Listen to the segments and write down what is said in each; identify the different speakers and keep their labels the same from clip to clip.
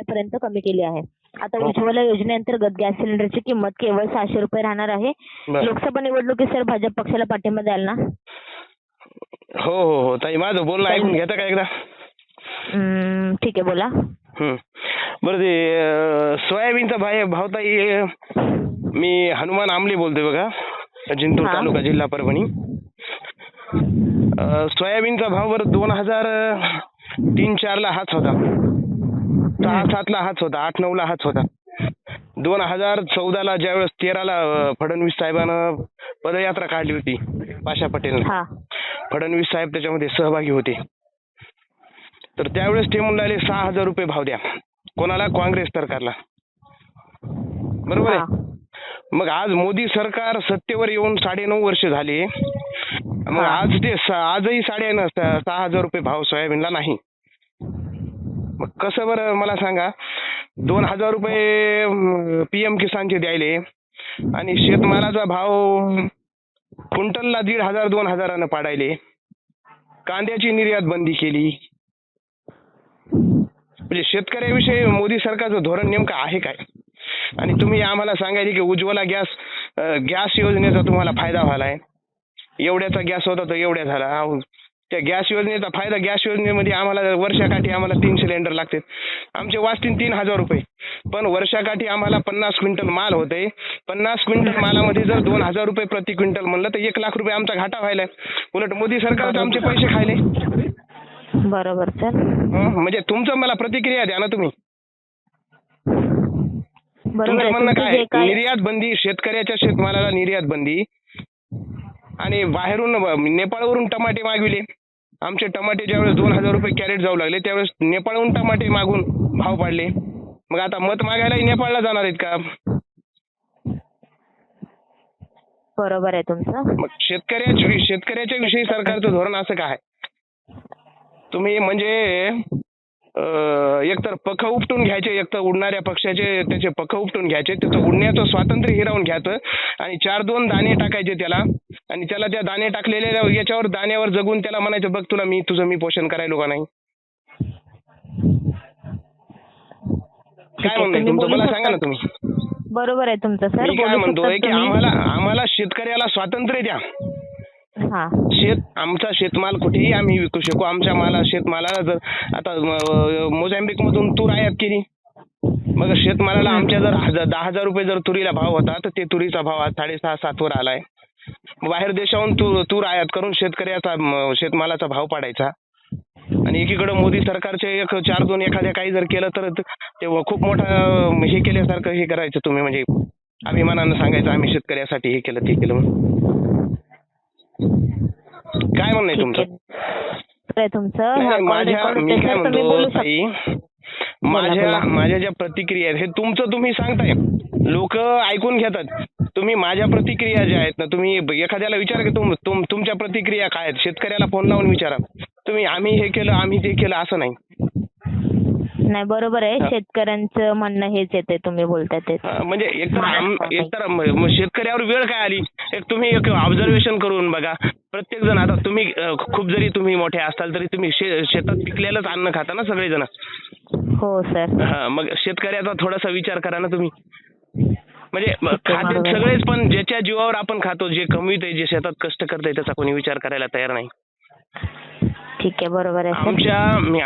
Speaker 1: रुपयापर्यंत कमी केली आहे. आता
Speaker 2: हो.
Speaker 1: उज्ज्वला योजनेअंतर्गत गॅस सिलेंडरची किंमत केवळ सहाशे रुपये राहणार आहे. लोकसभा निवडणुकीत सर भाजप पक्षाला पाठिंबा द्याल ना?
Speaker 2: हो हो हो. ताई माझं बोलणं ऐकून घेता का एकदा?
Speaker 1: ठीक आहे बोला.
Speaker 2: बरं ते अं, सोयाबीनचा भाव भाव ताई अं, मी हनुमान आमले बोलतोय बघा जिंतूर
Speaker 1: हा.
Speaker 2: तालुका जिल्हा परभणी. अं, सोयाबीनचा भाव बरं दोन हजार अं, तीन चारला हाच होता. सहा सातला हाच होता आठ नऊला हाच होता. दोन हजार चौदाला ज्यावेळेस तेराला फडणवीस साहेबानं पदयात्रा काढली होती पाशा पटेल फडणवीस साहेब त्याच्यामध्ये सहभागी होते. तर त्यावेळेस ते म्हणून सहा हजार रुपये भाव द्या. कोणाला? काँग्रेस सरकारला. बरोबर. आहे? मग आज मोदी सरकार सत्तेवर येऊन साडेनऊ वर्ष झाले. मग. आज ते आजही साडे सहा हजार रुपये भाव सोयाबीनला नाही. मग कसं बरं मला सांगा? दोन हजार रुपये पीएम किसानचे द्यायले. आणि शेतमालाचा भाव क्विंटलला दीड हजार दोन हजारानं पाडायले. कांद्याची निर्यात बंदी केली. म्हणजे शेतकऱ्याविषयी मोदी सरकारचं धोरण नेमकं आहे काय? आणि तुम्ही आम्हाला सांगायचे की उज्ज्वला गॅस गॅस योजनेचा तुम्हाला फायदा झालाय. एवढ्याचा गॅस होता तो एवढ्या झाला. त्या गॅस योजनेचा फायदा गॅस योजनेमध्ये आम्हाला वर्षाकाठी आम्हाला तीन सिलेंडर लागतात. आमचे वाचतील तीन हजार रुपये. पण वर्षाकाठी आम्हाला पन्नास क्विंटल माल होते. पन्नास क्विंटल मालामध्ये जर दोन हजार रुपये प्रति क्विंटल म्हणलं तर एक लाख रुपये आमचा घाटा व्हायलाय उलट मोदी सरकारचं आमचे पैसे खायले.
Speaker 1: बरोबर सर
Speaker 2: म्हणजे तुमचं मला प्रतिक्रिया द्या ना तुम्ही. तुमचं म्हणणं काय? निर्यात बंदी शेतकऱ्याच्या शेतमालाला निर्यात बंदी. आणि बाहेरून नेपाळवरून टमाटे मागविले. आमचे टमाटे ज्यावेळेस दोन हजार रुपये कॅरेट जाऊ लागले त्यावेळेस नेपाळहून टमाटे मागून भाव पाडले. मग आता मत मागायलाही नेपाळला जाणार आहेत का?
Speaker 1: बरोबर आहे तुमचं.
Speaker 2: मग शेतकऱ्याच्या शेतकऱ्याच्या विषयी सरकारचं धोरण असं काय? तुम्ही म्हणजे एकतर पख उपटून घ्यायचे एकतर उडणाऱ्या पक्षाचे त्याचे पख उपटून घ्यायचे त्याचं उडण्याचं स्वातंत्र्य हिरावून घ्यायचं आणि चार दोन दाणे टाकायचे त्याला. आणि त्याला त्या दाणे टाकलेल्या याच्यावर दाण्यावर जगून त्याला म्हणायचं बघ तुला मी तुझं मी पोषण करायलो का नाही? काय म्हणणं
Speaker 1: तुम्ही
Speaker 2: तुमचं मला सांगा ना. तुम्ही.
Speaker 1: बरोबर आहे तुमचं सर
Speaker 2: मी काय म्हणतोय
Speaker 1: शकता
Speaker 2: की. आम्हाला आम्हाला शेतकऱ्याला स्वातंत्र्य द्या.
Speaker 1: हा.
Speaker 2: शेत आमचा शेतमाल कुठेही आम्ही विकू शकू. आमच्या माला शेतमालाला जर आता मोझॅम्बिक मधून तूर आयात केली. मग शेतमालाला आमच्या जर हजार दहा हजार रुपये जर तुरीला भाव होता तर ते तुरीचा भाव आज साडेसहा सातवर आलाय. बाहेर देशाहून तूर तूर आयात करून शेतकऱ्याचा शेतमालाचा भाव पाडायचा. आणि एकीकडे मोदी सरकारचे एक चार दोन एखाद्या काही जर केलं तर ते खूप मोठं हे केल्यासारखं हे करायचं तुम्ही म्हणजे अभिमानानं सांगायचं आम्ही शेतकऱ्यासाठी हे केलं ते केलं काय म्हणणं आहे तुमचं?
Speaker 1: तुमचं
Speaker 2: माझ्या मी काय म्हणतो ताई माझ्या. माझ्या ज्या प्रतिक्रिया आहेत हे तुमचं तुम्ही सांगताय. लोक ऐकून घेतात. तुम्ही माझ्या प्रतिक्रिया ज्या आहेत ना तुम्ही एखाद्याला विचारा की तुम तुम- तुमच्या प्रतिक्रिया काय आहेत? शेतकऱ्याला फोन लावून विचारा. तुम्ही आम्ही हे केलं आम्ही ते केलं असं नाही.
Speaker 1: नाही बरोबर आहे. शेतकऱ्यांचं म्हणणं हेच येते तुम्ही बोलताय ते
Speaker 2: म्हणजे एकतर. एकतर शेतकऱ्यावर वेळ काय आली? एक तुम्ही एक ऑब्झर्वेशन करून बघा. प्रत्येक जण आता तुम्ही खूप जरी तुम्ही मोठे असाल तरी तुम्ही शेतात पिकलेलंच अन्न खाता ना सगळेजण?
Speaker 1: हो सर.
Speaker 2: मग शेतकऱ्याचा थोडासा विचार करा ना तुम्ही. म्हणजे खाते. सगळेच पण ज्याच्या जीवावर आपण खातो जे कमवित जे शेतात कष्ट करतंय त्याचा कोणी विचार करायला तयार नाही.
Speaker 1: ठीक आहे बरोबर आहे
Speaker 2: आमच्या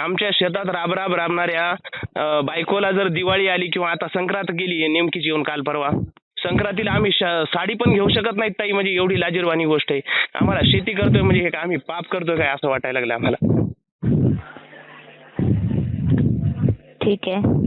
Speaker 2: आमच्या शेतात राब राब राबणाऱ्या बायकोला जर दिवाळी आली किंवा आता संक्रांत गेली नेमकीच येऊन काल परवा. संक्रांतीला आम्ही साडी पण घेऊ शकत नाहीत ताई म्हणजे एवढी लाजीरवाणी गोष्ट आहे. आम्हाला शेती करतोय म्हणजे हे आम्ही पाप करतोय काय असं वाटायला लागलं आम्हाला.
Speaker 1: ठीक आहे.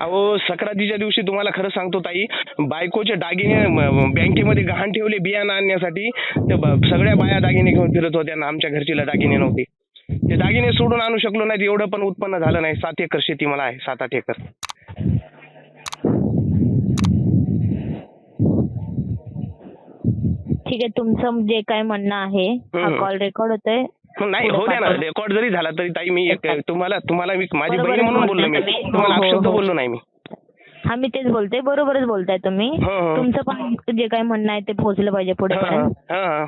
Speaker 2: अहो सक्रातीच्या दिवशी तुम्हाला खरं सांगतो ताई बायकोचे दागिने बँकेमध्ये गहाण ठेवले बियाणं आणण्यासाठी. सगळ्या बाया दागिने घेऊन फिरत होत्या ना आमच्या घरचीला दागिने नव्हते. ते दागिने सोडून आणू शकलो नाही एवढं पण उत्पन्न झालं नाही. सात एकर शेती मला आहे सात आठ एकर.
Speaker 1: ठीक आहे तुमचं जे काय म्हणणं आहे हा. कॉल रेकॉर्ड होतोय.
Speaker 2: नाही हो द्या ना. रेकॉर्ड जरी झाला तरी ताई मी एक
Speaker 1: अच्छा.
Speaker 2: तुम्हाला तुम्हाला मी माझी बहीण म्हणून बोललो मी.
Speaker 1: तुम्ही.
Speaker 2: तुम्हाला
Speaker 1: हो, हो, हो.
Speaker 2: बोललो नाही मी.
Speaker 1: हा मी तेच बोलते. बरोबरच बोलताय तुम्ही.
Speaker 2: हो, हो.
Speaker 1: तुमचं पण जे काय म्हणणं आहे ते पोहोचलं पाहिजे पुढे
Speaker 2: हा. हा,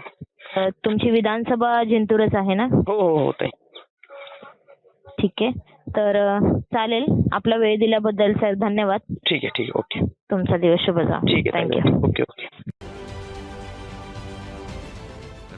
Speaker 2: हा.
Speaker 1: तुमची विधानसभा जिंतूरच आहे ना?
Speaker 2: हो हो हो
Speaker 1: ठीक आहे. तर चालेल. आपला वेळ दिल्याबद्दल सर धन्यवाद.
Speaker 2: ठीक आहे ठीक आहे. ओके.
Speaker 1: तुमचा दिवस शुभ
Speaker 2: आहे
Speaker 1: थँक्यू.
Speaker 2: Okay okay.